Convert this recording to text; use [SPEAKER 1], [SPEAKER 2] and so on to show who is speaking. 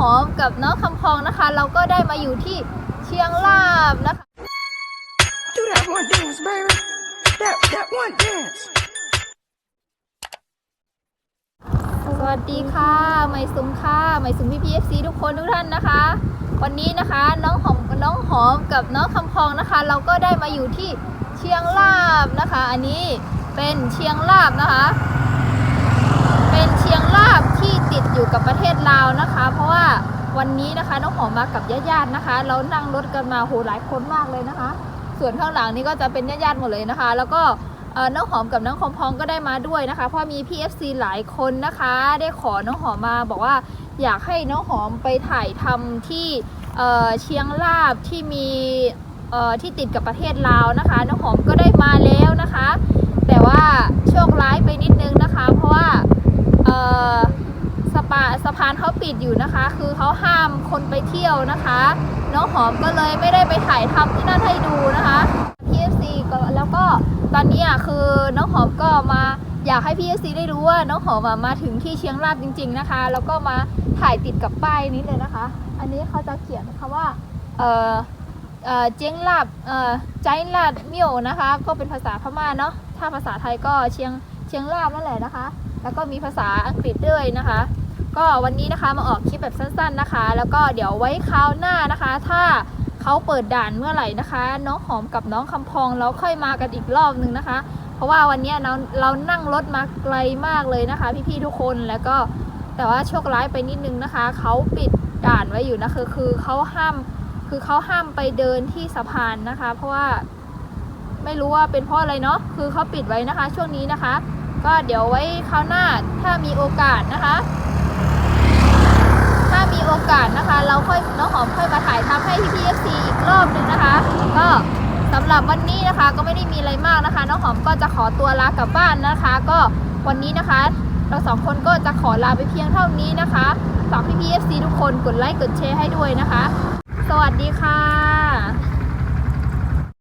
[SPEAKER 1] หอมกับน้องคำพองนะคะ เราก็ได้มาอยู่ที่เชียงราบนะคะ
[SPEAKER 2] Do that one dance, baby. That that one dance.
[SPEAKER 1] สวัสดีค่ะใหม่สุมค่ะใหม่สุมพี่พีเอฟซีทุกคนทุกท่านนะคะ วันนี้นะคะน้องหอมน้องหอมกับน้องคำพองนะคะ เราก็ได้มาอยู่ที่เชียงราบนะคะ อันนี้เป็นเชียงราบนะคะ เป็นเชียงราบที่ติดอยู่กับประเทศลาวนะคะ เพราะว่าวันนี้นะคะน้องหอมมากับญาติๆนะคะเรานั่งรถกันมาโหหลายคนมากเลยนะคะ ส่วนข้างหลังนี้ก็จะเป็นญาติๆหมดเลยนะคะ แล้วก็น้องหอมกับน้องคอมพองก็ได้มาด้วยนะคะ เพราะมีพี่ FC หลายคนนะคะ ได้ขอน้องหอมมาบอกว่าอยากให้น้องหอมไปถ่ายทำที่เชียงราบที่มีที่ติดกับประเทศลาวนะคะ น้องหอมก็ได้มาแล้วนะคะ แต่ว่าโชคร้ายไปนิดนึงนะคะ เพราะว่าเอ่อ สะพานเขาปิดอยู่นะคะ คือเขาห้ามคนไปเที่ยวนะคะ น้องหอมก็เลยไม่ได้ไปถ่ายทำที่นั่นให้ดูนะคะ PFC ก็แล้วก็ตอนนี้อะคือน้องหอมก็มาอยากให้ PFC ได้รู้ว่าน้องหอมมาถึงที่เชียงรากจริง ๆนะคะ แล้วก็มาถ่ายติดกับป้ายนี้เลยนะคะ อันนี้เขาจะเขียนคำว่าเออเออเจียงลาบเออใจลาดเมี่ยวนะคะ ก็เป็นภาษาพม่าเนาะถ้าภาษาไทยก็เชียงเชียงรากนั่นแหละนะคะ แล้วก็มีภาษาอังกฤษด้วยนะคะ ก็วันนี้นะคะมาออกคลิปแบบสั้น ๆนะคะ แล้วก็เดี๋ยวไว้คราวหน้านะคะ ถ้าเขาเปิดด่านเมื่อไหร่นะคะ น้องหอมกับน้องคำพองเราค่อยมากันอีกรอบนึงนะคะ เพราะว่าวันนี้เราเรานั่งรถมาไกลมากเลยนะคะ พี่ๆทุกคนแล้วก็แต่ว่าโชคร้ายไปนิดนึงนะคะเขาปิดด่านไว้อยู่นะคือคือเขาห้ามคือเขาห้ามไปเดินที่สะพานนะคะ เพราะว่าไม่รู้ว่าเป็นเพราะอะไรเนาะคือเขาปิดไว้นะคะ ช่วงนี้นะคะ ก็เดี๋ยวไว้คราวหน้าถ้ามีโอกาสนะคะ ถ้ามีโอกาสนะคะ เราค่อยน้องหอมค่อย ให้พี่พีเอฟซีอีกรอบหนึงนะคะ ก็สำหรับวันนี้นะคะก็ไม่ได้มีอะไรมากนะคะ น้องหอมก็จะขอตัวลากลับบ้านนะคะ ก็วันนี้นะคะ เราสองคนก็จะขอลาไปเพียงเท่านี้นะคะฝากพี่พีเอฟซีทุกคนกดไลค์กดแชร์ให้ด้วยนะคะ สวัสดีค่ะ